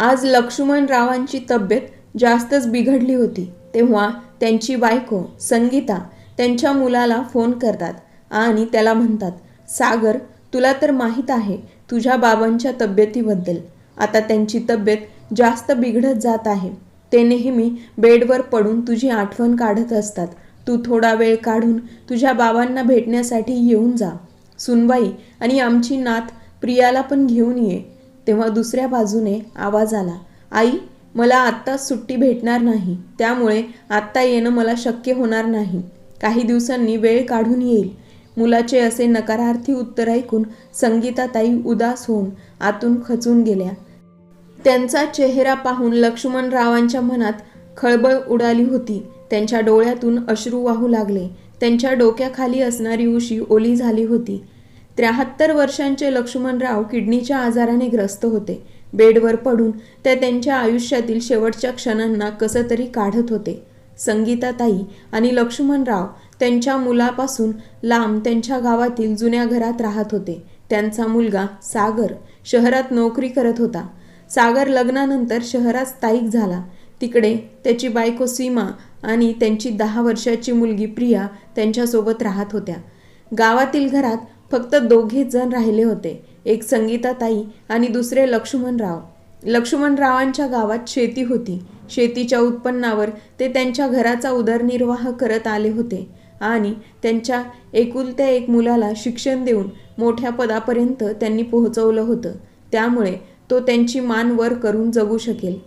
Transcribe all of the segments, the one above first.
आज लक्ष्मणरावांची तब्येत जास्तच बिघडली होती. तेव्हा त्यांची बायको संगीता त्यांच्या मुलाला फोन करतात आणि त्याला म्हणतात सागर तुला तर माहीत आहे तुझ्या बाबांच्या तब्येतीबद्दल. आता त्यांची तब्येत जास्त बिघडत जात आहे. ते नेहमी बेडवर पडून तुझी आठवण काढत असतात. तू थोडा वेळ काढून तुझ्या बाबांना भेटण्यासाठी येऊन जा. सुनबाई आणि आमची नात प्रियाला पण घेऊन ये. तेव्हा दुसऱ्या बाजूने आवाज आला आई मला आत्ताच सुट्टी भेटणार नाही त्यामुळे आत्ता येणं मला शक्य होणार नाही. काही दिवसांनी वेळ काढून येईल. मुलाचे असे नकारार्थी उत्तर ऐकून संगीताताई उदास होऊन आतून खचून गेल्या. त्यांचा चेहरा पाहून लक्ष्मणरावांच्या मनात खळबळ उडाली होती. त्यांच्या डोळ्यातून अश्रू वाहू लागले. त्यांच्या डोक्याखाली असणारी उशी ओली झाली होती. त्र्याहत्तर वर्षांचे लक्ष्मणराव किडनीच्या आजाराने ग्रस्त होते. बेडवर पडून ते त्यांच्या आयुष्यातील शेवटच्या क्षणांना कसं तरी काढत होते. संगीताताई आणि लक्ष्मणराव त्यांच्या मुलापासून लांब त्यांच्या गावातील जुन्या घरात राहत होते. त्यांचा मुलगा सागर शहरात नोकरी करत होता. सागर लग्नानंतर शहरात स्थायिक झाला. तिकडे त्याची बायको सीमा आणि त्यांची दहा वर्षाची मुलगी प्रिया त्यांच्यासोबत राहत होत्या. गावातील घरात फक्त दोघेच जण राहिले होते. एक संगीताताई आणि दुसरे लक्ष्मणराव. लक्ष्मणरावांच्या गावात शेती होती. शेतीच्या उत्पन्नावर ते त्यांच्या घराचा उदरनिर्वाह करत आले होते आणि त्यांच्या एकुलत्या एक मुलाला शिक्षण देऊन मोठ्या पदापर्यंत त्यांनी पोहोचवलं होतं. त्यामुळे तो त्यांची मान वर करून जगू शकेल.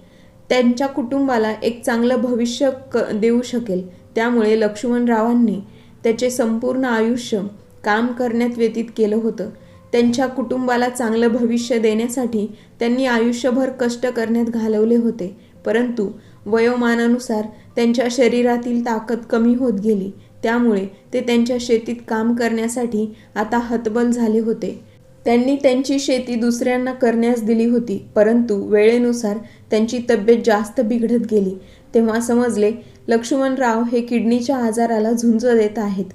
त्यांच्या कुटुंबाला एक चांगलं भविष्य क देऊ शकेल. त्यामुळे लक्ष्मणरावांनी त्याचे संपूर्ण आयुष्य काम करण्यात व्यतीत केलं होतं. त्यांच्या कुटुंबाला चांगलं भविष्य देण्यासाठी त्यांनी आयुष्यभर कष्ट करण्यात घालवले होते. परंतु वयोमानानुसार त्यांच्या शरीरातील ताकद कमी होत गेली. त्यामुळे ते त्यांच्या शेतीत काम करण्यासाठी आता हतबल झाले होते. त्यांनी त्यांची शेती दुसऱ्यांना करण्यास दिली होती परंतु वेळेनुसार त्यांची तब्येत जास्त बिघडत गेली. तेव्हा समजले लक्ष्मणराव हे किडनीच्या आजाराला झुंज देत आहेत.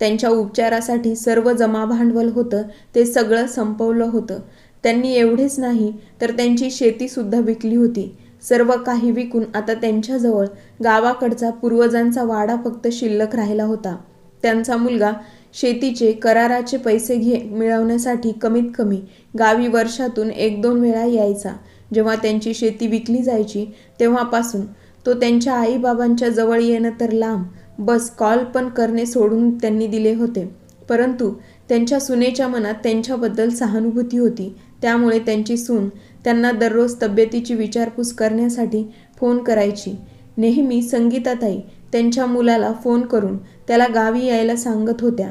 त्यांच्या उपचारासाठी सर्व जमा भांडवल होतं ते सगळं संपवलं होतं. त्यांनी एवढेच नाही तर त्यांची शेतीसुद्धा विकली होती. सर्व काही विकून आता त्यांच्याजवळ गावाकडचा पूर्वजांचा वाडा फक्त शिल्लक राहिला होता. त्यांचा मुलगा शेतीचे कराराचे पैसे घे मिळवण्यासाठी कमीत कमी गावी वर्षातून एक दोन वेळा यायचा. जेव्हा त्यांची शेती विकली जायची तेव्हापासून तो त्यांच्या आईबाबांच्या जवळ येणं तर लांब बस कॉल पण करणे सोडून त्यांनी दिले होते. परंतु त्यांच्या सुनेच्या मनात त्यांच्याबद्दल सहानुभूती होती. त्यामुळे त्यांची सून त्यांना दररोज तब्येतीची विचारपूस करण्यासाठी फोन करायची. नेहमी संगीताताई त्यांच्या मुलाला फोन करून त्याला गावी यायला सांगत होत्या.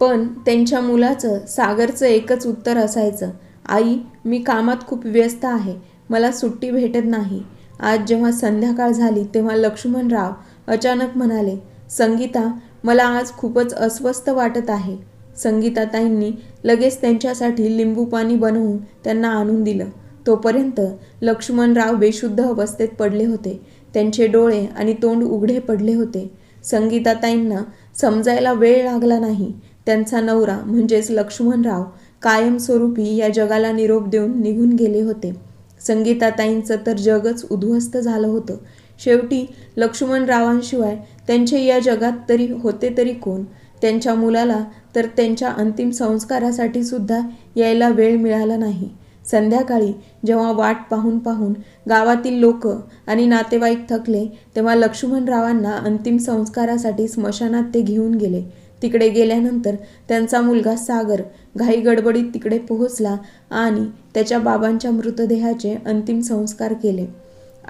पण त्यांच्या मुलाचं सागरचं एकच उत्तर असायचं. आई मी कामात खूप व्यस्त आहे. मला सुट्टी भेटत नाही. आज जेव्हा संध्याकाळ झाली तेव्हा लक्ष्मणराव अचानक म्हणाले संगीता मला आज खूपच अस्वस्थ वाटत आहे. संगीताताईंनी लगेच त्यांच्यासाठी लिंबू पाणी बनवून त्यांना आणून दिलं. तोपर्यंत लक्ष्मणराव बेशुद्ध अवस्थेत पडले होते. त्यांचे डोळे आणि तोंड उघडे पडले होते. संगीताताईंना समजायला वेळ लागला नाही. त्यांचा नवरा म्हणजेच लक्ष्मणराव कायमस्वरूपी या जगाला निरोप देऊन निघून गेले होते. संगीताताईंचं तर जगच उद्ध्वस्त झालं होतं. शेवटी लक्ष्मणरावांशिवाय त्यांचे या जगात तरी होते तरी कोण? त्यांच्या मुलाला तर त्यांच्या अंतिम संस्कारासाठी सुद्धा यायला वेळ मिळाला नाही. संध्याकाळी जेव्हा वाट पाहून पाहून गावातील लोक आणि नातेवाईक थकले तेव्हा लक्ष्मणरावांना अंतिम संस्कारासाठी स्मशानात ते घेऊन गेले. तिकडे गेल्यानंतर त्यांचा मुलगा सागर घाई गडबडीत तिकडे पोहोचला आणि त्याच्या बाबांच्या मृतदेहाचे अंतिम संस्कार केले.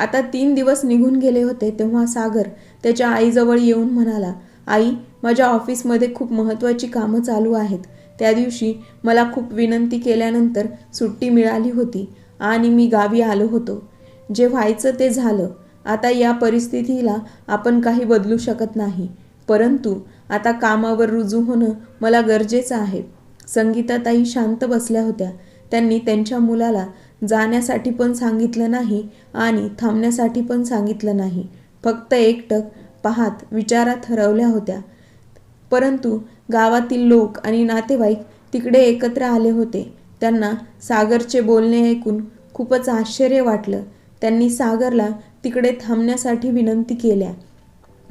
आता तीन दिवस निघून गेले होते तेव्हा सागर त्याच्या आईजवळ येऊन म्हणाला आई माझ्या ऑफिसमध्ये खूप महत्त्वाची कामं चालू आहेत. त्या दिवशी मला खूप विनंती केल्यानंतर सुट्टी मिळाली होती आणि मी गावी आलो होतो. जे व्हायचं ते झालं. आता या परिस्थितीला आपण काही बदलू शकत नाही. परंतु आता कामावर रुजू होणं मला गरजेचं आहे. संगीताताई शांत बसल्या होत्या. त्यांनी त्यांच्या मुलाला जाण्यासाठी पण सांगितलं नाही आणि थांबण्यासाठी पण सांगितलं नाही. फक्त एकटक पाहात विचारात हरवल्या होत्या. परंतु गावातील लोक आणि नातेवाईक तिकडे एकत्र आले होते. त्यांना सागरचे बोलणे ऐकून खूपच आश्चर्य वाटलं. त्यांनी सागरला तिकडे थांबण्यासाठी विनंती केल्या.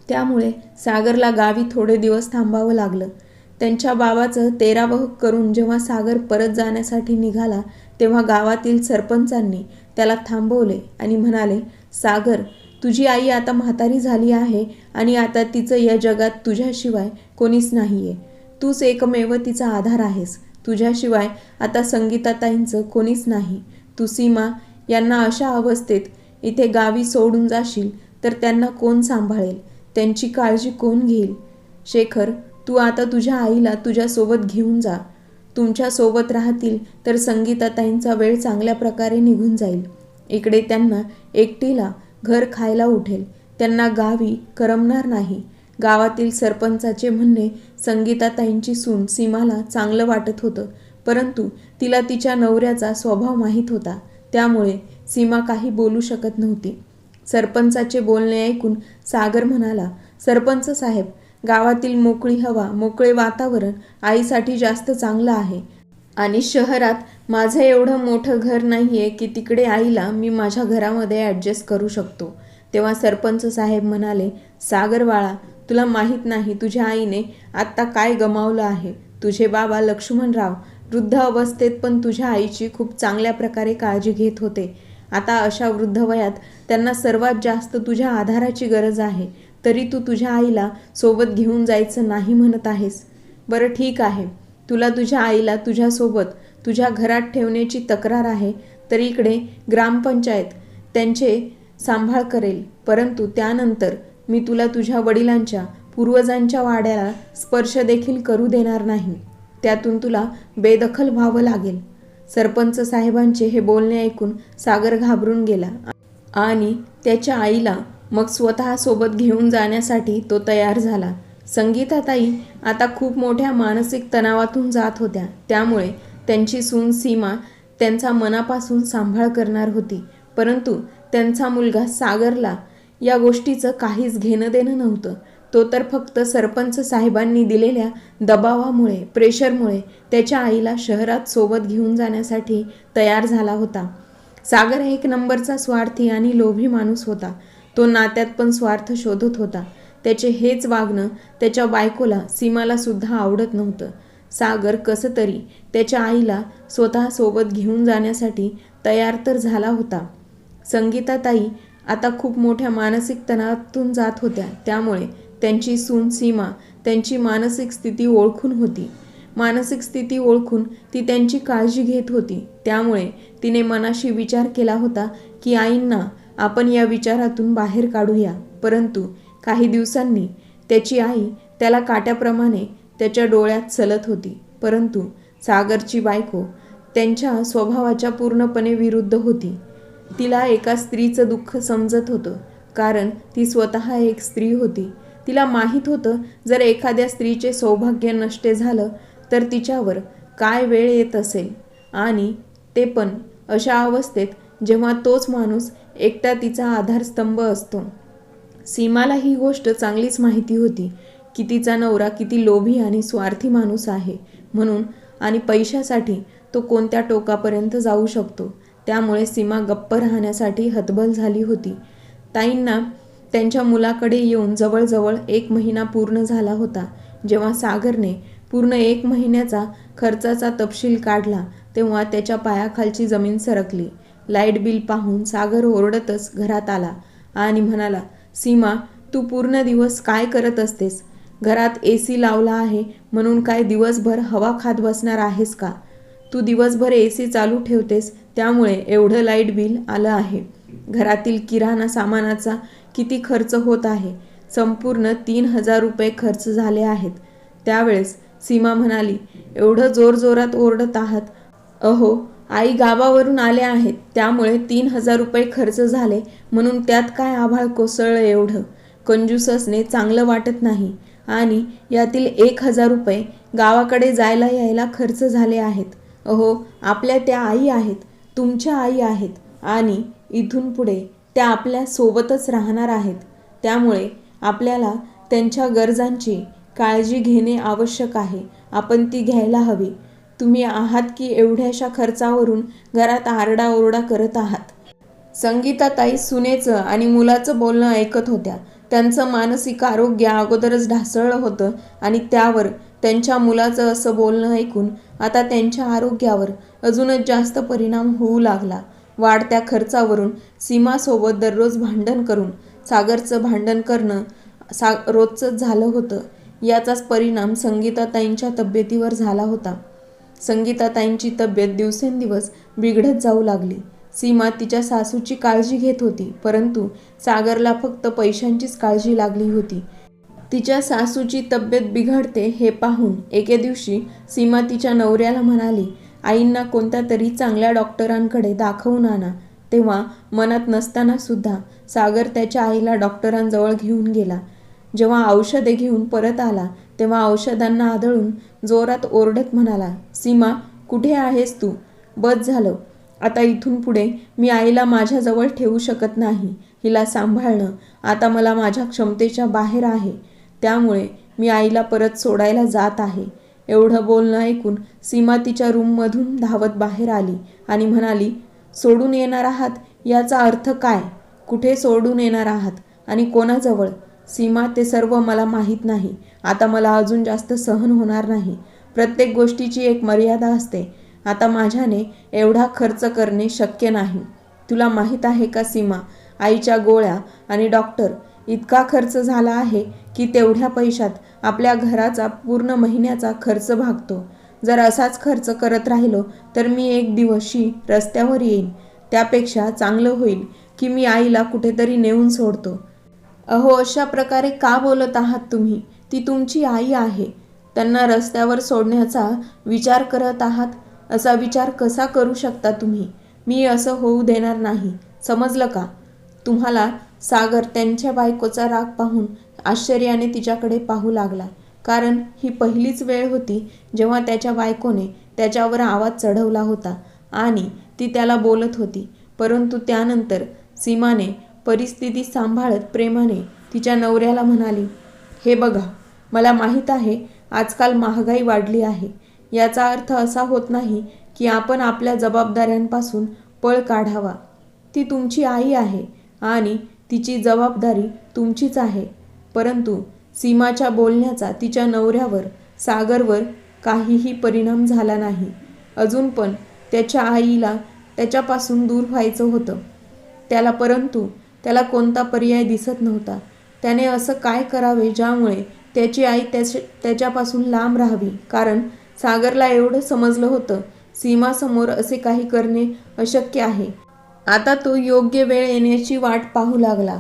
त्यामुळे सागरला गावी थोडे दिवस थांबावं लागलं. त्यांच्या बाबाचं तेरावह करून जेव्हा सागर परत जाण्यासाठी निघाला तेव्हा गावातील सरपंचांनी त्याला थांबवले आणि म्हणाले सागर तुझी आई आता म्हातारी झाली आहे आणि आता तिचं या जगात तुझ्याशिवाय कोणीच नाही आहे तूच एकमेव तिचा आधार आहेस. तुझ्याशिवाय आता संगीताताईंचं कोणीच नाही. तू सीमा यांना अशा अवस्थेत इथे गावी सोडून जाशील तर त्यांना कोण सांभाळेल? त्यांची काळजी कोण घेईल? शेखर तू आता तुझ्या आईला तुझ्यासोबत घेऊन जा. तुमच्यासोबत राहतील तर संगीताताईंचा वेळ चांगल्या प्रकारे निघून जाईल. इकडे त्यांना एकटीला घर खायला उठेल. त्यांना गावी करमणार नाही. गावातील सरपंचाचे म्हणणे संगीताताईंची सून सीमाला चांगलं वाटत होतं परंतु तिला तिच्या नवऱ्याचा स्वभाव माहीत होता. त्यामुळे सीमा काही बोलू शकत नव्हती. सरपंचाचे बोलणे ऐकून सागर म्हणाला सरपंच साहेब गावातील मोकळी हवा मोकळे वातावरण आईसाठी जास्त चांगलं आहे. आणि शहरात माझं एवढं मोठं घर नाही आहे की तिकडे आईला मी माझ्या घरामध्ये ॲडजस्ट करू शकतो. तेव्हा सरपंच साहेब म्हणाले सागरवाळा तुला माहीत नाही तुझ्या आईने आत्ता काय गमावलं आहे. तुझे बाबा लक्ष्मणराव वृद्ध अवस्थेत पण तुझ्या आईची खूप चांगल्या प्रकारे काळजी घेत होते. आता अशा वृद्ध वयात त्यांना सर्वात जास्त तुझ्या आधाराची गरज आहे. तरी तू तुझ्या आईला सोबत घेऊन जायचं नाही म्हणत आहेस. बरं ठीक आहे. तुला तुझ्या आईला तुझ्यासोबत तुझ्या घरात ठेवण्याची तक्रार आहे तर इकडे ग्रामपंचायत त्यांचे सांभाळ करेल. परंतु त्यानंतर मी तुला तुझ्या वडिलांच्या पूर्वजांच्या वाड्याला स्पर्श देखील करू देणार नाही. त्यातून तुला बेदखल व्हावं लागेल. सरपंच साहेबांचे हे बोलणे ऐकून सागर घाबरून गेला. आणि त्याच्या आईला मग स्वतःसोबत घेऊन जाण्यासाठी तो तयार झाला. संगीताताई आता खूप मोठ्या मानसिक तणावातून जात होत्या. त्यामुळे त्यांची सून सीमा त्यांचा मनापासून सांभाळ करणार होती. परंतु त्यांचा मुलगा सागरला या गोष्टीचं काहीच घेणं देणं नव्हतं. तो तर फक्त सरपंच साहेबांनी दिलेल्या दबावामुळे प्रेशरमुळे त्याच्या आईला शहरात सोबत घेऊन जाण्यासाठी तयार झाला होता. सागर एक नंबरचा स्वार्थी आणि लोभी माणूस होता. तो नात्यात पण स्वार्थ शोधत होता. त्याचे हेच वागणं त्याच्या बायकोला सीमाला सुद्धा आवडत नव्हतं. सागर कसं तरी त्याच्या आईला स्वतःसोबत घेऊन जाण्यासाठी तयार तर झाला होता. संगीताताई आता खूप मोठ्या मानसिक तणावातून जात होत्या. त्यामुळे त्यांची सून सीमा त्यांची मानसिक स्थिती ओळखून होती. मानसिक स्थिती ओळखून ती त्यांची काळजी घेत होती. त्यामुळे तिने मनाशी विचार केला होता की आईंना आपण या विचारातून बाहेर काढूया. परंतु काही दिवसांनी त्याची आई त्याला काट्याप्रमाणे त्याच्या डोळ्यात चलत होती. परंतु सागरची बायको त्यांच्या स्वभावाच्या पूर्णपणे विरुद्ध होती. तिला एका स्त्रीचं दुःख समजत होतं कारण ती स्वतः एक स्त्री होती. तिला माहीत होतं जर एखाद्या स्त्रीचे सौभाग्य नष्टे झालं तर तिच्यावर काय वेळ येत असेल? आणि ते पण अशा अवस्थेत जेव्हा तोच माणूस एकटा तिचा आधारस्तंभ असतो. सीमाला ही गोष्ट चांगलीच माहिती होती की तिचा नवरा किती लोभी आणि स्वार्थी माणूस आहे म्हणून आणि पैशासाठी तो कोणत्या टोकापर्यंत जाऊ शकतो त्यामुळे सीमा गप्प राहण्यासाठी हतबल झाली होती. ताईंना त्यांच्या मुलाकडे येऊन जवळजवळ एक महिना पूर्ण झाला होता. जेव्हा सागरने पूर्ण एक महिन्याचा खर्चाचा तपशील काढला तेव्हा त्याच्या पायाखालची जमीन सरकली. लाइट बिल पाहून सागर ओरडतच घरात आला आणि म्हणाला सीमा तू पूर्ण दिवस काय करत असतेस? घरात ए सी लावला आहे म्हणून काय दिवसभर हवा खात बसणार आहेस का? तू दिवसभर ए सी चालू ठेवतेस त्यामुळे एवढं लाइट बिल आलं आहे. घरातील किराणा सामानाचा किती खर्च होत आहे? संपूर्ण तीन हजार रुपये खर्च झाले आहेत. त्यावेळेस सीमा म्हणाली एवढं जोरजोरात ओरडत आहात? अहो आई गावावरून आल्या आहेत. त्यामुळे तीन हजार रुपये खर्च झाले. म्हणून त्यात काय आभाळ कोसळलं एवढं? कंजूस असणे चांगलं वाटत नाही. आणि यातील एक हजार रुपये गावाकडे जायला यायला खर्च झाले आहेत. अहो आपल्या त्या आई आहेत. तुमच्या आई आहेत. आणि इथून पुढे त्या आपल्या सोबतच राहणार आहेत. त्यामुळे आपल्याला त्यांच्या गरजांची काळजी घेणे आवश्यक आहे. आपण ती घ्यायला हवी. तुम्ही आहात की एवढ्याशा खर्चावरून घरात आरडाओरडा करत आहात? संगीताताई सुनेचं आणि मुलाचं बोलणं ऐकत होत्या. त्यांचं मानसिक आरोग्य अगोदरच ढासळलं होतं आणि त्यावर त्यांच्या मुलाचं असं बोलणं ऐकून आता त्यांच्या आरोग्यावर अजूनच जास्त परिणाम होऊ लागला. वाढत्या खर्चावरून सीमासोबत दररोज भांडण करून सागरचं भांडण करणं सा रोजचंच झालं होतं. याचाच परिणाम संगीताताईंच्या तब्येतीवर झाला होता. संगीताताईंची तब्येत दिवसेंदिवस बिघडत जाऊ लागली. सीमा तिच्या सासूची काळजी घेत होती परंतु सागरला फक्त पैशांचीच काळजी लागली होती. तिच्या सासूची तब्येत बिघडते हे पाहून एके दिवशी सीमा तिच्या नवऱ्याला म्हणाली आईंना कोणत्या तरी चांगल्या डॉक्टरांकडे दाखवून आणा. तेव्हा मनात नसताना सुद्धा सागर त्याच्या आईला डॉक्टरांजवळ घेऊन गेला. जेव्हा औषधे घेऊन परत आला तेव्हा औषधांना आदळून जोरात ओरडत म्हणाला सीमा कुठे आहेस तू? बस झालं. आता इथून पुढे मी आईला माझ्याजवळ ठेवू शकत नाही. हिला सांभाळणं आता मला माझ्या क्षमतेच्या बाहेर आहे. त्यामुळे मी आईला परत सोडायला जात आहे. एवढं बोलणं ऐकून सीमा तिच्या रूममधून धावत बाहेर आली आणि म्हणाली सोडून येणार आहात? याचा अर्थ काय? कुठे सोडून येणार आहात? आणि कोणाजवळ? सीमा ते सर्व मला माहीत नाही. आता मला अजून जास्त सहन होणार नाही. प्रत्येक गोष्टीची एक मर्यादा असते. आता माझ्याने एवढा खर्च करणे शक्य नाही. तुला माहीत आहे का सीमा? आईच्या गोळ्या आणि डॉक्टर इतका खर्च झाला आहे की तेवढ्या पैशात आपल्या घराचा पूर्ण महिन्याचा खर्च भागतो. जर असाच खर्च करत राहिलो तर मी एक दिवशी रस्त्यावर येईन. त्यापेक्षा चांगलं होईल की मी आईला कुठेतरी नेऊन सोडतो. अहो अशा प्रकारे का बोलत आहात तुम्ही? ती तुमची आई आहे. त्यांना रस्त्यावर सोडण्याचा विचार करत आहात. असा विचार कसा करू शकता तुम्ही? मी असं होऊ देणार नाही. समजलं का? तुम्हाला सागर त्यांच्या बायकोचा राग पाहून आश्चर्याने तिच्याकडे पाहू लागला. कारण ही पहिलीच वेळ होती जेव्हा त्याच्या बायकोने त्याच्यावर आवाज चढवला होता आणि ती त्याला बोलत होती. परंतु त्यानंतर सीमाने परिस्थिती सांभाळत प्रेमाने तिच्या नवऱ्याला म्हणाली हे बघा मला माहीत आहे आजकाल महागाई वाढली आहे. याचा अर्थ असा होत नाही की आपण आपल्या जबाबदाऱ्यांपासून पळ काढावा. ती तुमची आई आहे आणि तिची जबाबदारी तुमचीच आहे. परंतु सीमाच्या बोलण्याचा तिच्या नवऱ्यावर सागरवर काहीही परिणाम झाला नाही. अजून पण त्याच्या आईला त्याच्यापासून दूर व्हायचं होतं. त्याला परंतु त्याला कोणता पर्याय दिसत नव्हता. त्याने असं काय करावे ज्यामुळे त्याची आई त्याच्या त्याच्यापासून लांब राहावी? कारण सागरला एवढं समजलं होतं सीमासमोर असे काही करणे अशक्य आहे. आता तो योग्य वेळ येण्याची वाट पाहू लागला.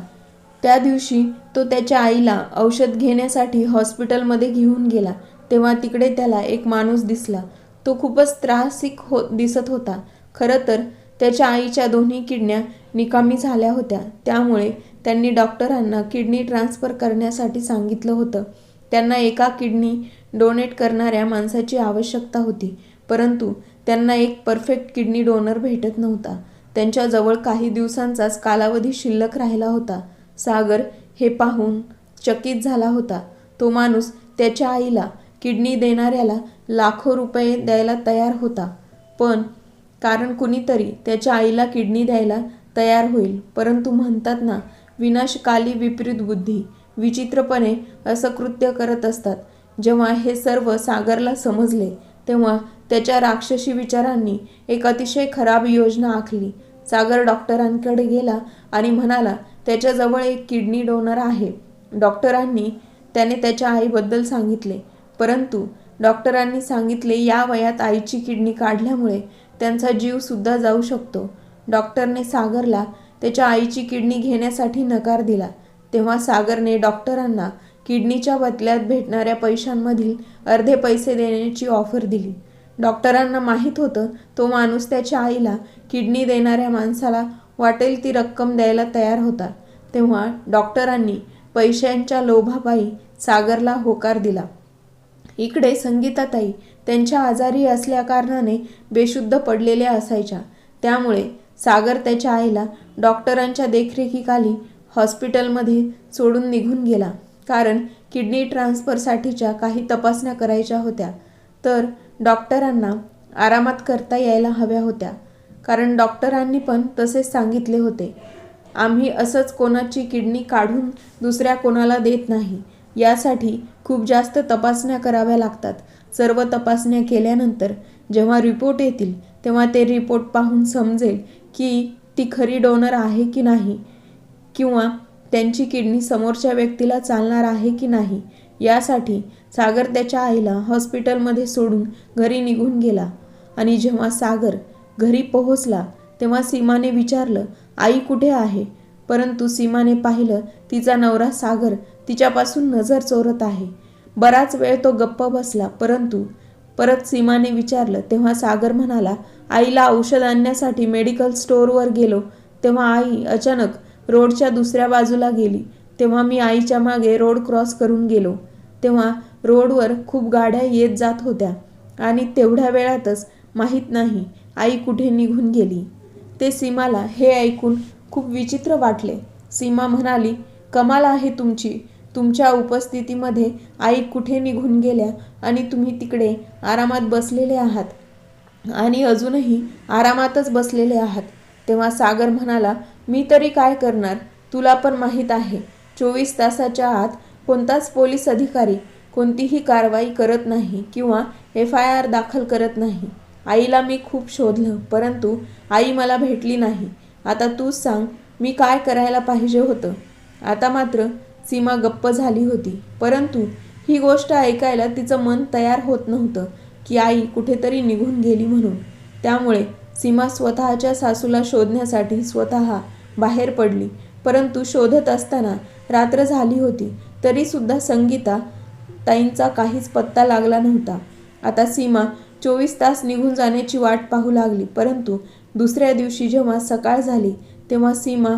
त्या दिवशी तो त्याच्या आईला औषध घेण्यासाठी हॉस्पिटलमध्ये घेऊन गेला. तेव्हा तिकडे त्याला एक माणूस दिसला. तो खूपच त्रासिक हो दिसत होता. खरं तर त्याच्या आईच्या दोन्ही किडण्या निकामी झाल्या होत्या. त्यामुळे त्यांनी डॉक्टरांना किडनी ट्रान्सफर करण्यासाठी सांगितलं होतं. त्यांना एका किडनी डोनेट करणाऱ्या माणसाची आवश्यकता होती. परंतु त्यांना एक परफेक्ट किडनी डोनर भेटत नव्हता. त्यांच्याजवळ काही दिवसांचाच कालावधी शिल्लक राहिला होता. सागर हे पाहून चकित झाला होता. तो माणूस त्याच्या आईला किडनी देणाऱ्याला लाखो रुपये द्यायला तयार होता. पण कारण कुणीतरी त्याच्या आईला किडनी द्यायला तयार होईल. परंतु म्हणतात ना विनाशकाली विपरीत बुद्धी विचित्रपणे असं कृत्य करत असतात. जेव्हा हे सर्व सागरला समजले तेव्हा त्याच्या राक्षसी विचारांनी एक अतिशय खराब योजना आखली. सागर डॉक्टरांकडे गेला आणि म्हणाला त्याच्याजवळ एक किडनी डोनर आहे. डॉक्टरांनी त्याने त्याच्या आईबद्दल सांगितले. परंतु डॉक्टरांनी सांगितले या वयात आईची किडनी काढल्यामुळे त्यांचा जीवसुद्धा जाऊ शकतो. डॉक्टरने सागरला त्याच्या आईची किडनी घेण्यासाठी नकार दिला. तेव्हा सागरने डॉक्टरांना किडनीच्या बदल्यात भेटणाऱ्या पैशांमधील अर्धे पैसे देण्याची ऑफर दिली. डॉक्टरांना माहीत होतं तो माणूस त्याच्या आईला किडनी देणाऱ्या माणसाला वाटेल ती रक्कम द्यायला तयार होता. तेव्हा डॉक्टरांनी पैशांच्या लोभापायी सागरला होकार दिला. इकडे संगीताताई त्यांच्या आजारी असल्याकारणाने बेशुद्ध पडलेल्या असायच्या. त्यामुळे सागर त्याच्या आईला डॉक्टरांच्या देखरेखीखाली हॉस्पिटलमध्ये सोडून निघून गेला. कारण किडनी ट्रान्सफरसाठीच्या काही तपासण्या करायच्या होत्या तर डॉक्टरांना आरामात करता यायला हव्या होत्या. कारण डॉक्टरांनी पण तसेच सांगितले होते आम्ही असंच कोणाची किडनी काढून दुसऱ्या कोणाला देत नाही. यासाठी खूप जास्त तपासण्या कराव्या लागतात. सर्व तपासण्या केल्यानंतर जेव्हा रिपोर्ट येतील तेव्हा ते रिपोर्ट पाहून समजेल की ती खरी डोनर आहे की नाही? किंवा त्यांची किडनी समोरच्या व्यक्तीला चालणार आहे की नाही? यासाठी सागर त्याच्या आईला हॉस्पिटलमध्ये सोडून घरी निघून गेला. आणि जेव्हा सागर घरी पोहोचला तेव्हा सीमाने विचारलं आई कुठे आहे? परंतु सीमाने पाहिलं तिचा नवरा सागर तिच्यापासून नजर चोरत आहे. बराच वेळ तो गप्प बसला परंतु परत सीमाने विचारलं तेव्हा सागर म्हणाला आईला औषध आणण्यासाठी मेडिकल स्टोअरवर गेलो. तेव्हा आई अचानक रोडच्या दुसऱ्या बाजूला गेली. तेव्हा मी आईच्या मागे रोड क्रॉस करून गेलो. तेव्हा रोडवर खूप गाड्या येत जात होत्या आणि तेवढ्या वेळातच माहीत नाही आई कुठे निघून गेली. ते सीमाला हे ऐकून खूप विचित्र वाटले. सीमा म्हणाली कमाल आहे तुमची. तुमच्या उपस्थितीमध्ये आई कुठे निघून गेल्या आणि तुम्ही तिकडे आरामात बसलेले आहात. आणि अजूनही आरामातच बसलेले आहात. तेव्हा सागर म्हणाला मी तरी काय करणार? तुला पण माहीत आहे. चोवीस तासाच्या आत कोणताच पोलीस अधिकारी कोणतीही कारवाई करत नाही किंवा एफ आय आर दाखल करत नाही. आईला मी खूप शोधलं परंतु आई मला भेटली नाही. आता तूच सांग मी काय करायला पाहिजे होतं? आता मात्र सीमा गप्प झाली होती. परंतु ही गोष्ट ऐकायला तिचं मन तयार होत नव्हतं. की आई कुठेतरी निघून गेली म्हणून. त्यामुळे सीमा स्वतःच्या सासूला शोधण्यासाठी स्वतः बाहेर पडली. परंतु शोधत असताना रात्र झाली होती तरीसुद्धा संगीता ताईंचा काहीच पत्ता लागला नव्हता. आता सीमा चोवीस तास निघून जाण्याची वाट पाहू लागली. परंतु दुसऱ्या दिवशी जेव्हा सकाळ झाली तेव्हा सीमा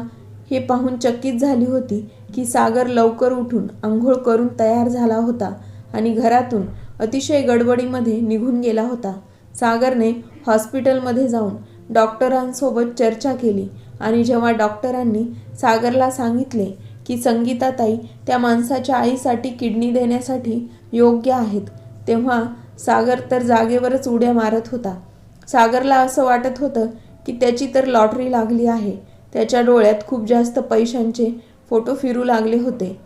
हे पाहून चकित झाली होती की सागर लवकर उठून आंघोळ करून तयार झाला होता आणि घरातून अतिशय गडबडीमध्ये निघून गेला होता. सागरने हॉस्पिटलमध्ये जाऊन डॉक्टरांसोबत चर्चा केली आणि जेव्हा डॉक्टरांनी सागरला सांगितले की संगीताताई त्या माणसाच्या आईसाठी किडनी देण्यासाठी योग्य आहेत तेव्हा सागर तर जागेवरच उड्या मारत होता. सागरला असं वाटत होतं की त्याची तर लॉटरी लागली आहे. त्याच्या डोळ्यात खूप जास्त पैशांचे फोटो फिरू लागले होते.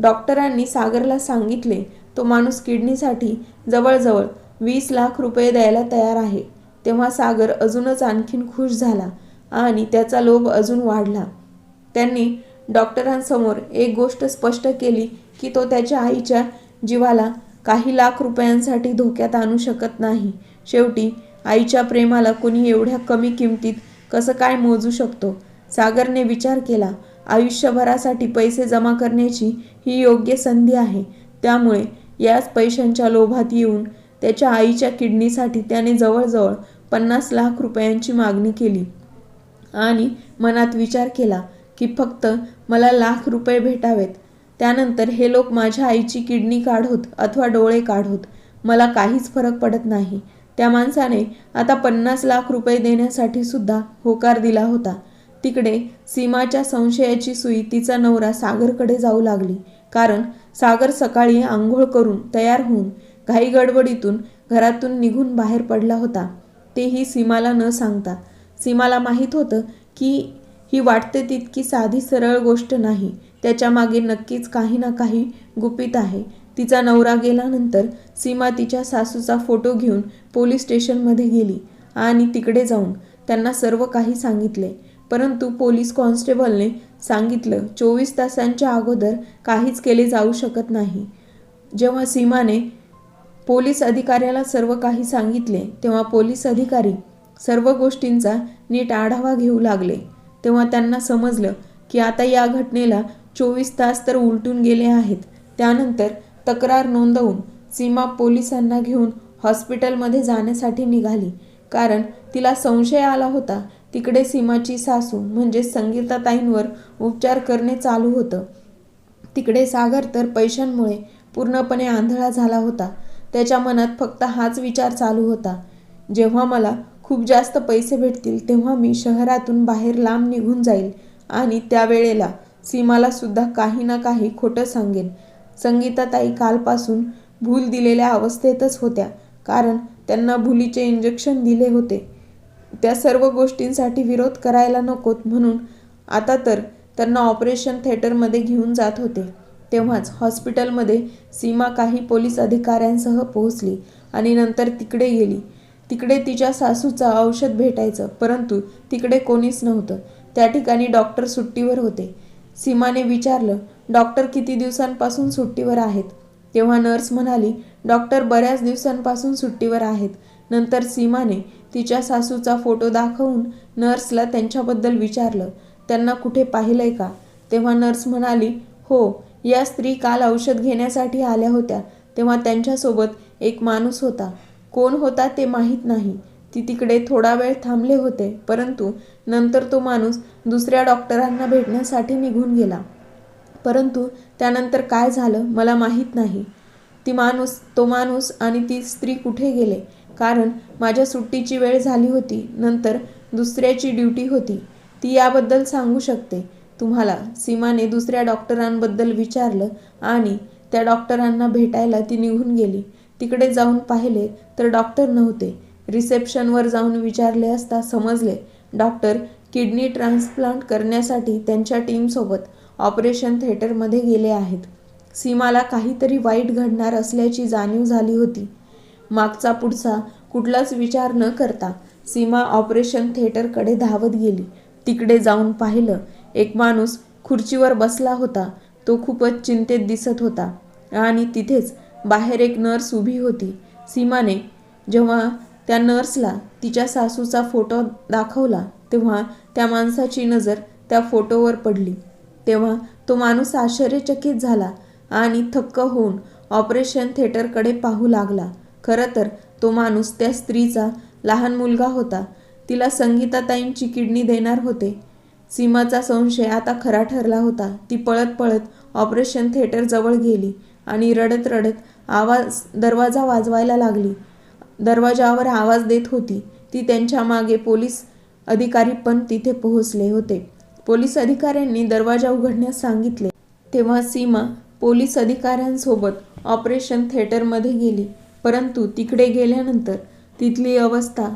डॉक्टरांनी सागरला सांगितले तो माणूस किडनीसाठी जवळजवळ वीस लाख रुपये द्यायला तयार आहे. तेव्हा सागर अजूनच आणखीन खुश झाला आणि त्याचा लोभ अजून वाढला. त्यांनी डॉक्टरांसमोर एक गोष्ट स्पष्ट केली की तो त्याच्या आईच्या जीवाला काही लाख रुपयांसाठी धोक्यात आणू शकत नाही. शेवटी आईच्या प्रेमाला कोणी एवढ्या कमी किमतीत कसं काय मोजू शकतो? सागरने विचार केला आयुष्यभरासाठी पैसे जमा करण्याची ही योग्य संधी आहे. त्यामुळे याच पैशांच्या लोभात येऊन त्याच्या आईच्या किडनीसाठी त्याने जवळजवळ पन्नास लाख रुपयांची मागणी केली. आणि मनात विचार केला की फक्त मला लाख रुपये भेटावेत. त्यानंतर हे लोक माझ्या आईची किडनी काढोत अथवा डोळे काढोत. मला काहीच फरक पडत नाही. त्या माणसाने आता पन्नास लाख रुपये देण्यासाठी सुद्धा होकार दिला होता. तिकडे सीमाच्या संशयाची सुई तिचा नवरा सागरकडे जाऊ लागली. कारण सागर सकाळी आंघोळ करून तयार होऊन घाई गडबडीतून घरातून निघून बाहेर पडला होता. तेही सीमाला न सांगता. सीमाला माहीत होतं की ही वाटते तितकी साधी सरळ गोष्ट नाही. त्याच्यामागे नक्कीच काही ना काही गुपित आहे. तिचा नवरा गेल्यानंतर सीमा तिच्या सासूचा फोटो घेऊन पोलीस स्टेशनमध्ये गेली आणि तिकडे जाऊन त्यांना सर्व काही सांगितले. परंतु पोलीस कॉन्स्टेबलने सांगितलं चोवीस तासांच्या अगोदर काहीच केले जाऊ शकत नाही. जेव्हा सीमाने पोलीस अधिकाऱ्याला सर्व काही सांगितले तेव्हा पोलीस अधिकारी सर्व गोष्टींचा नीट आढावा घेऊ लागले. तेव्हा त्यांना समजलं की आता या घटनेला चोवीस तास तर उलटून गेले आहेत. त्यानंतर तक्रार नोंदवून सीमा पोलिसांना घेऊन हॉस्पिटलमध्ये जाण्यासाठी निघाली. कारण तिला संशय आला होता तिकडे सीमाची सासू म्हणजे संगीताताईंवर उपचार करणे चालू होतं. तिकडे सागर तर पैशांमुळे पूर्णपणे आंधळा झाला होता. त्याच्या मनात फक्त हाच विचार चालू होता. जेव्हा मला खूप जास्त पैसे भेटतील तेव्हा मी शहरातून बाहेर लांब निघून जाईल आणि त्यावेळेला सीमाला सुद्धा काही ना काही खोटं सांगेन. संगीताताई कालपासून भूल दिलेल्या अवस्थेतच होत्या कारण त्यांना भुलीचे इंजेक्शन दिले होते. त्या सर्व गोष्टींसाठी विरोध करायला नकोत म्हणून आता तर त्यांना ऑपरेशन थिएटरमध्ये घेऊन जात होते. तेव्हाच हॉस्पिटलमध्ये सीमा काही पोलीस अधिकाऱ्यांसह पोहोचली आणि नंतर तिकडे गेली. तिकडे तिच्या सासूचं औषध भेटायचं परंतु तिकडे कोणीच नव्हतं. त्या ठिकाणी डॉक्टर सुट्टीवर होते. सीमाने विचारलं डॉक्टर किती दिवसांपासून सुट्टीवर आहेत? तेव्हा नर्स म्हणाली डॉक्टर बऱ्याच दिवसांपासून सुट्टीवर आहेत. नंतर सीमाने तिच्या सासूचा फोटो दाखवून नर्सला त्यांच्याबद्दल विचारलं त्यांना कुठे पाहिलंय का? तेव्हा नर्स म्हणाली हो या स्त्री काल औषध घेण्यासाठी आल्या होत्या तेव्हा त्यांच्यासोबत एक माणूस होता. कोण होता ते माहीत नाही. ती तिकडे थोडा वेळ थांबले होते परंतु नंतर तो माणूस दुसऱ्या डॉक्टरांना भेटण्यासाठी निघून गेला. परंतु त्यानंतर काय झालं मला माहीत नाही. ती माणूस तो माणूस आणि ती स्त्री कुठे गेले? कारण माझ्या सुट्टीची वेळ झाली होती नंतर दुसऱ्याची ड्युटी होती. ती याबद्दल सांगू शकते. तुम्हाला सीमाने दुसऱ्या डॉक्टरांबद्दल विचारलं आणि त्या डॉक्टरांना भेटायला ती निघून गेली. तिकडे जाऊन पाहिले तर डॉक्टर नव्हते. रिसेप्शनवर जाऊन विचारले असता समजले डॉक्टर किडनी ट्रान्सप्लांट करण्यासाठी त्यांच्या टीमसोबत ऑपरेशन थिएटरमध्ये गेले आहेत. सीमाला काहीतरी वाईट घडणार असल्याची जाणीव झाली होती. मागचा पुढचा कुठलाच विचार न करता सीमा ऑपरेशन थिएटरकडे धावत गेली. तिकडे जाऊन पाहिलं एक माणूस खुर्चीवर बसला होता. तो खूपच चिंतेत दिसत होता आणि तिथेच बाहेर एक नर्स उभी होती. सीमाने जेव्हा त्या नर्सला तिच्या सासूचा फोटो दाखवला तेव्हा त्या माणसाची नजर त्या फोटोवर पडली. तेव्हा तो माणूस आश्चर्यचकित झाला आणि थक्क होऊन ऑपरेशन थिएटरकडे पाहू लागला. खरं तर तो माणूस त्या स्त्रीचा लहान मुलगा होता. तिला संगीताताईंची किडनी देणार होते. सीमाचा संशय आता खरा ठरला होता. ती पळत पळत ऑपरेशन थिएटरजवळ गेली आणि रडत रडत आवाज दरवाजा वाजवायला लागली. दरवाजावर आवाज देत होती. ती त्यांच्या मागे पोलीस अधिकारी पण तिथे पोहोचले होते. पोलीस अधिकाऱ्यांनी दरवाजा उघडण्यास सांगितले. तेव्हा सीमा पोलीस अधिकाऱ्यांसोबत ऑपरेशन थिएटरमध्ये गेली. परंतु तिकडे गेल्यानंतर तिथली अवस्था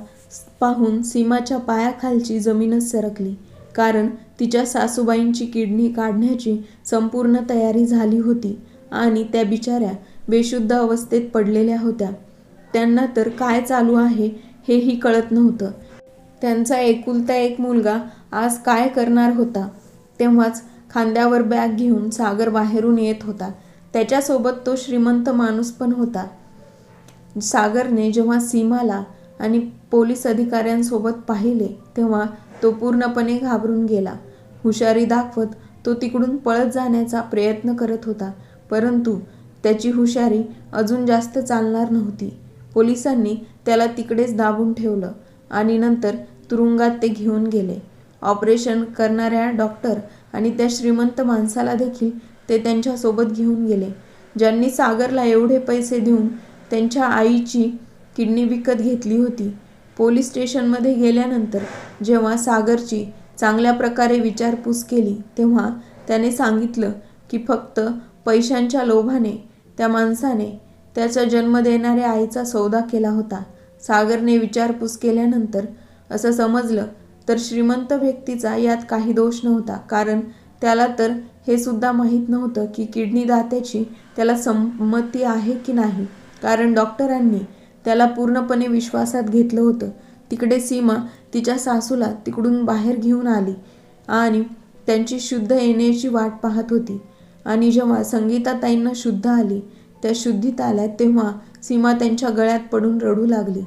पाहून सीमाच्या पायाखालची जमीनच सरकली. कारण तिच्या सासूबाईंची किडनी काढण्याची संपूर्ण तयारी झाली होती आणि त्या बिचाऱ्या बेशुद्ध अवस्थेत पडलेल्या होत्या. त्यांना तर काय चालू आहे हेही कळत नव्हतं. त्यांचा एकुलता एक मुलगा आज काय करणार होता? तेव्हाच खांद्यावर बॅग घेऊन सागर बाहेरून येत होता. त्याच्यासोबत तो श्रीमंत माणूस पण होता. सागरने जेव्हा सीमाला आणि पोलीस अधिकाऱ्यांसोबत पाहिले तेव्हा तो पूर्णपणे घाबरून गेला. हुशारी दाखवत तो तिकडून पळत जाण्याचा प्रयत्न करत होता परंतु त्याची हुशारी अजून जास्त चालणार नव्हती. पोलिसांनी त्याला तिकडेच दाबून ठेवलं आणि नंतर तुरुंगात ते घेऊन गेले. ऑपरेशन करणाऱ्या डॉक्टर आणि त्या श्रीमंत माणसाला देखील ते त्यांच्यासोबत घेऊन गेले ज्यांनी सागरला एवढे पैसे देऊन त्यांच्या आईची किडनी विकत घेतली होती. पोलीस स्टेशनमध्ये गेल्यानंतर जेव्हा सागरची चांगल्या प्रकारे विचारपूस केली तेव्हा त्याने सांगितलं की फक्त पैशांच्या लोभाने त्या माणसाने त्याचा जन्म देणाऱ्या आईचा सौदा केला होता. सागरने विचारपूस केल्यानंतर असं समजलं तर श्रीमंत व्यक्तीचा यात काही दोष नव्हता कारण त्याला तर हे सुद्धा माहीत नव्हतं की किडनी दात्याची त्याला संमती आहे की नाही. कारण डॉक्टरांनी त्याला पूर्णपणे विश्वासात घेतलं होतं. तिकडे सीमा तिच्या सासूला तिकडून बाहेर घेऊन आली आणि त्यांची शुद्ध येण्याची वाट पाहत होती. आणि जेव्हा संगीताताईंना शुद्ध आली त्या शुद्धीत आल्या तेव्हा सीमा त्यांच्या गळ्यात पडून रडू लागली.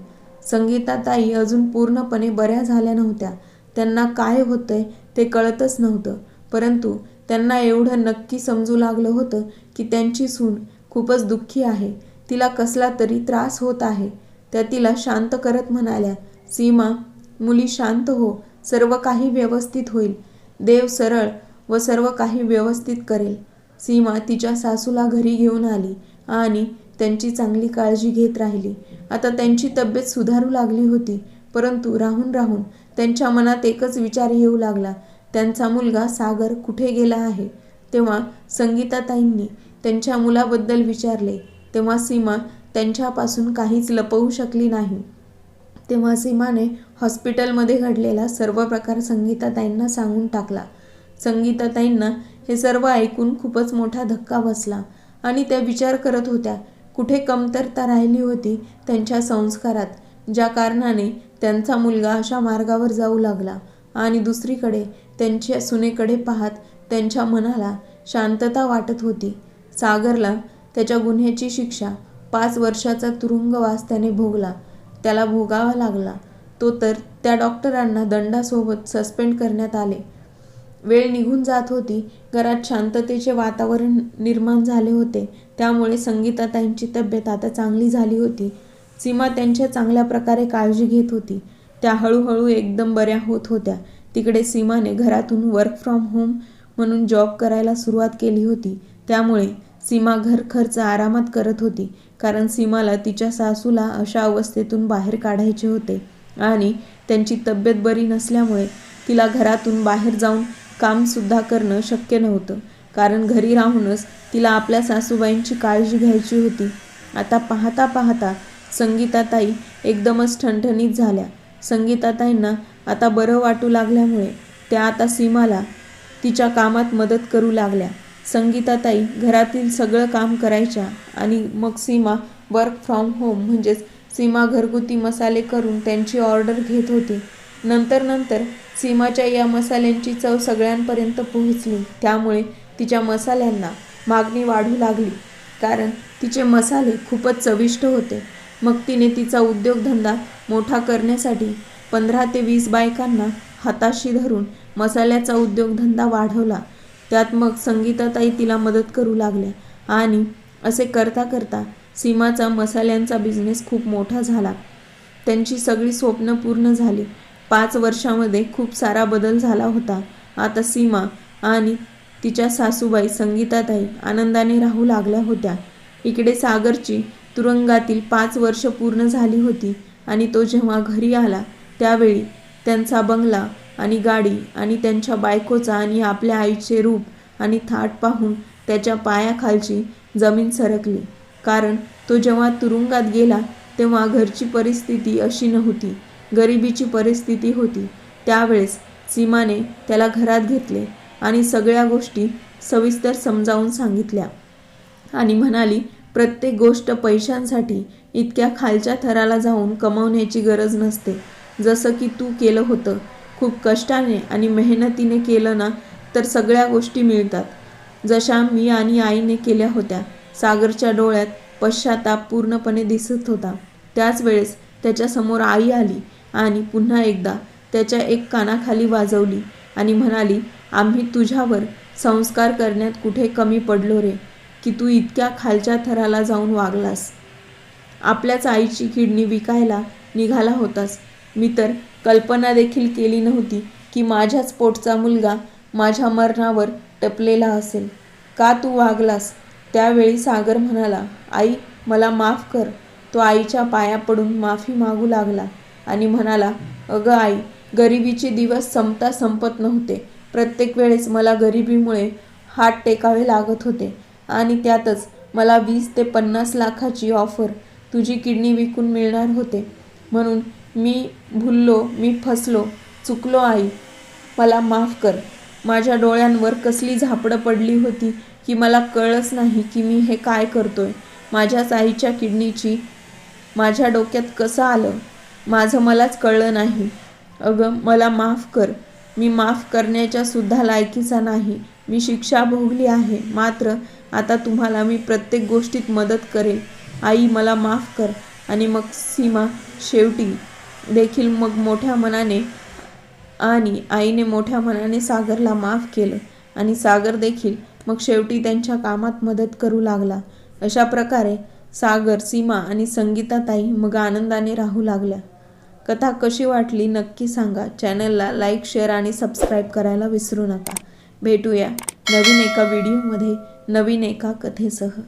संगीताताई अजून पूर्णपणे बऱ्या झाल्या नव्हत्या. त्यांना काय होतंय ते कळतच नव्हतं. परंतु त्यांना एवढं नक्की समजू लागलं होतं की त्यांची सून खूपच दुःखी आहे. तिला कसला तरी त्रास होत आहे. त्या तिला शांत करत म्हणाल्या सीमा मुली शांत हो सर्व काही व्यवस्थित होईल. देव सरळ व सर्व काही व्यवस्थित करेल. सीमा तिच्या सासूला घरी घेऊन आली आणि त्यांची चांगली काळजी घेत राहिली. आता त्यांची तब्येत सुधारू लागली होती परंतु राहून राहून त्यांच्या मनात एकच विचार येऊ लागला. त्यांचा मुलगा सागर कुठे गेला आहे? तेव्हा संगीताताईंनी त्यांच्या मुलाबद्दल विचारले तेव्हा सीमा त्यांच्यापासून काहीच लपवू शकली नाही. तेव्हा सीमाने हॉस्पिटलमध्ये घडलेला सर्व प्रकार संगीताताईंना सांगून टाकला. संगीताताईंना हे सर्व ऐकून खूपच मोठा धक्का बसला आणि त्या विचार करत होत्या कुठे कमतरता राहिली होती त्यांच्या संस्कारात ज्या कारणाने त्यांचा मुलगा अशा मार्गावर जाऊ लागला आणि दुसरीकडे त्यांच्या सुनेकडे पाहत त्यांच्या मनाला शांतता वाटत होती. सागरला त्याच्या गुन्ह्याची शिक्षा पाच वर्षाचा तुरुंगवास त्याने भोगला. त्याला भोगावा लागला. तो तर त्या डॉक्टरांना दंडासोबत सस्पेंड करण्यात आले. वेळ निघून जात होती. घरात शांततेचे वातावरण निर्माण झाले होते. त्यामुळे संगीताताईंची तब्येत आता चांगली झाली होती. सीमा त्यांच्या चांगल्या प्रकारे काळजी घेत होती. त्या हळूहळू एकदम बऱ्या होत होत्या. तिकडे सीमाने घरातून वर्क फ्रॉम होम म्हणून जॉब करायला सुरुवात केली होती. त्यामुळे सीमा घर खर्च आरामात करत होती कारण सीमाला तिच्या सासूला अशा अवस्थेतून बाहेर काढायचे होते आणि त्यांची तब्येत बरी नसल्यामुळे तिला घरातून बाहेर जाऊन कामसुद्धा करणं शक्य नव्हतं. कारण घरी राहूनच तिला आपल्या सासूबाईंची काळजी घ्यायची होती. आता पाहता पाहता संगीताताई एकदमच ठणठणीत झाल्या. संगीताताईंना आता बरं वाटू लागल्यामुळे त्या आता सीमाला तिच्या कामात मदत करू लागल्या. संगीताताई घरातील सगळं काम करायच्या आणि मग सीमा वर्क फ्रॉम होम म्हणजेच सीमा घरगुती मसाले करून त्यांची ऑर्डर घेत होती. नंतर नंतर सीमाच्या या मसाल्यांची चव सगळ्यांपर्यंत पोहोचली. त्यामुळे तिच्या मसाल्यांना मागणी वाढू लागली. कारण तिचे मसाले खूपच चविष्ट होते. मग तिने तिचा उद्योगधंदा मोठा करण्यासाठी पंधरा ते वीस बायकांना हाताशी धरून मसाल्याचा उद्योगधंदा वाढवला. त्यात मग संगीताताई तिला मदत करू लागल्या. आणि असे करता करता सीमाचा मसाल्यांचा बिझनेस खूप मोठा झाला. त्यांची सगळी स्वप्न पूर्ण झाली. पाच वर्षामध्ये खूप सारा बदल झाला होता. आता सीमा आणि तिच्या सासूबाई संगीताताई आनंदाने राहू लागल्या होत्या. इकडे सागरची तुरुंगातील पाच वर्ष पूर्ण झाली होती आणि तो जेव्हा घरी आला त्यावेळी त्यांचा बंगला आणि गाडी आणि त्यांच्या बायकोचा आणि आपल्या आईचे रूप आणि थाट पाहून त्याच्या पायाखालची जमीन सरकली. कारण तो जेव्हा तुरुंगात गेला तेव्हा घरची परिस्थिती अशी नव्हती. गरिबीची परिस्थिती होती. त्यावेळेस सीमाने त्याला घरात घेतले आणि सगळ्या गोष्टी सविस्तर समजावून सांगितल्या आणि म्हणाली प्रत्येक गोष्ट पैशांसाठी इतक्या खालच्या थराला जाऊन कमवण्याची गरज नसते. जसं की तू केलं होतं खूप कष्टाने आणि मेहनतीने केलं ना तर सगळ्या गोष्टी मिळतात. जशा मी आणि आईने केल्या होत्या सागरच्या डोळ्यात पश्चाताप पूर्णपणे दिसत होता. त्याच वेळेस त्याच्यासमोर आई आली आणि पुन्हा एकदा त्याच्या एक कानाखाली वाजवली आणि म्हणाली आम्ही तुझ्यावर संस्कार करण्यात कुठे कमी पडलो रे की तू इतक्या खालच्या थराला जाऊन वागलास. आपल्याच आईची किडनी विकायला निघाला होतास. मी तर कल्पना देखील केली नव्हती की माझ्याच पोटचा मुलगा माझ्या मरणावर टपलेला असेल. का तू वागलास? त्यावेळी सागर म्हणाला आई मला माफ कर. तो आईच्या पाया पडून माफी मागू लागला आणि म्हणाला अगं आई गरिबीचे दिवस संपता संपत नव्हते. प्रत्येक वेळेस मला गरिबीमुळे हात टेकावे लागत होते आणि त्यातच मला वीस ते पन्नास लाखाची ऑफर तुझी किडनी विकून मिळणार होते. म्हणून मी भुललो मी फसलो चुकलो आई. मला माफ कर. माझ्या डोळ्यांवर कसली झापडं पडली होती की मला कळलंच नाही की मी हे काय करतोय. माझ्याच आईच्या किडनीची माझ्या डोक्यात कसं आलं? माझं मलाच कळलं नाही. अगं मला माफ कर. मी माफ करण्याच्या सुद्धा लायकीचा नाही. मी शिक्षा भोगली आहे. मात्र आता तुम्हाला मी प्रत्येक गोष्टीत मदत करेल. आई मला माफ कर. आणि मग सीमा शेवटी देखील मग मोठ्या मनाने आणि आईने मोठ्या मनाने सागरला माफ केलं आणि सागर देखील मग शेवटी त्यांच्या कामात मदत करू लागला. अशा प्रकारे सागर सीमा आणि संगीताताई मग आनंदाने राहू लागल्या. कथा कशी वाटली नक्की सांगा. चॅनलला लाईक शेअर आणि सबस्क्राईब करायला विसरू नका. भेटूया नवीन एका व्हिडिओमध्ये नवीन एका कथेसह.